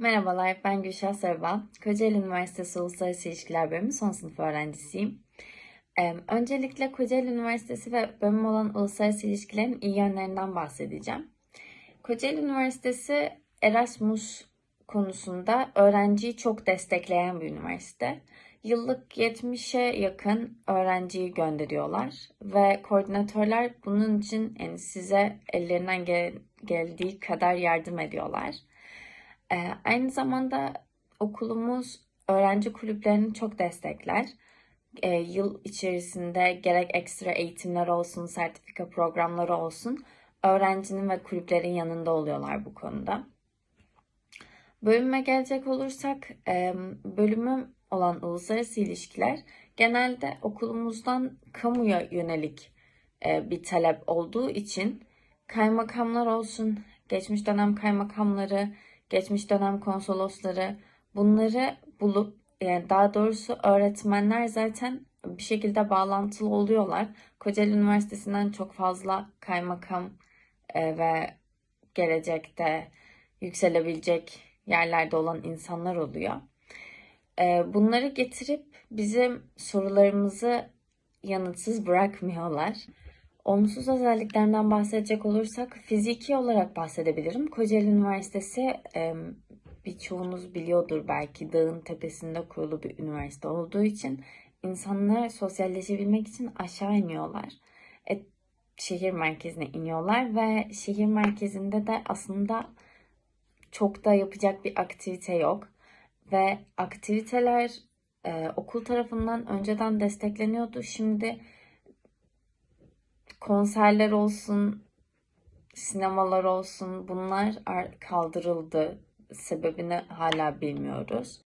Merhabalar, ben Gülşah Sarıbal. Kocaeli Üniversitesi Uluslararası İlişkiler Bölümü son sınıf öğrencisiyim. Öncelikle Kocaeli Üniversitesi ve bölüm olan uluslararası ilişkilerin iyi yönlerinden bahsedeceğim. Kocaeli Üniversitesi Erasmus konusunda öğrenciyi çok destekleyen bir üniversite. Yıllık 70'e yakın öğrenciyi gönderiyorlar ve koordinatörler bunun için yani size ellerinden gel- geldiği kadar yardım ediyorlar. Ee, aynı zamanda okulumuz öğrenci kulüplerini çok destekler. Ee, yıl içerisinde gerek ekstra eğitimler olsun, sertifika programları olsun, öğrencinin ve kulüplerin yanında oluyorlar bu konuda. Bölüme gelecek olursak, e, bölümüm olan uluslararası ilişkiler genelde okulumuzdan kamuya yönelik e, bir talep olduğu için kaymakamlar olsun, geçmiş dönem kaymakamları, geçmiş dönem konsolosları bunları bulup yani daha doğrusu öğretmenler zaten bir şekilde bağlantılı oluyorlar. Kocaeli Üniversitesi'nden çok fazla kaymakam e, ve gelecekte yükselebilecek yerlerde olan insanlar oluyor. E, bunları getirip bizim sorularımızı yanıtsız bırakmıyorlar. Olumsuz özelliklerinden bahsedecek olursak fiziki olarak bahsedebilirim. Kocaeli Üniversitesi birçoğunuz biliyordur belki dağın tepesinde kurulu bir üniversite olduğu için insanlar sosyalleşebilmek için aşağı iniyorlar. E, şehir merkezine iniyorlar ve şehir merkezinde de aslında çok da yapacak bir aktivite yok. Ve aktiviteler e, okul tarafından önceden destekleniyordu. Şimdi konserler olsun, sinemalar olsun bunlar ar- kaldırıldı. Sebebini hala bilmiyoruz.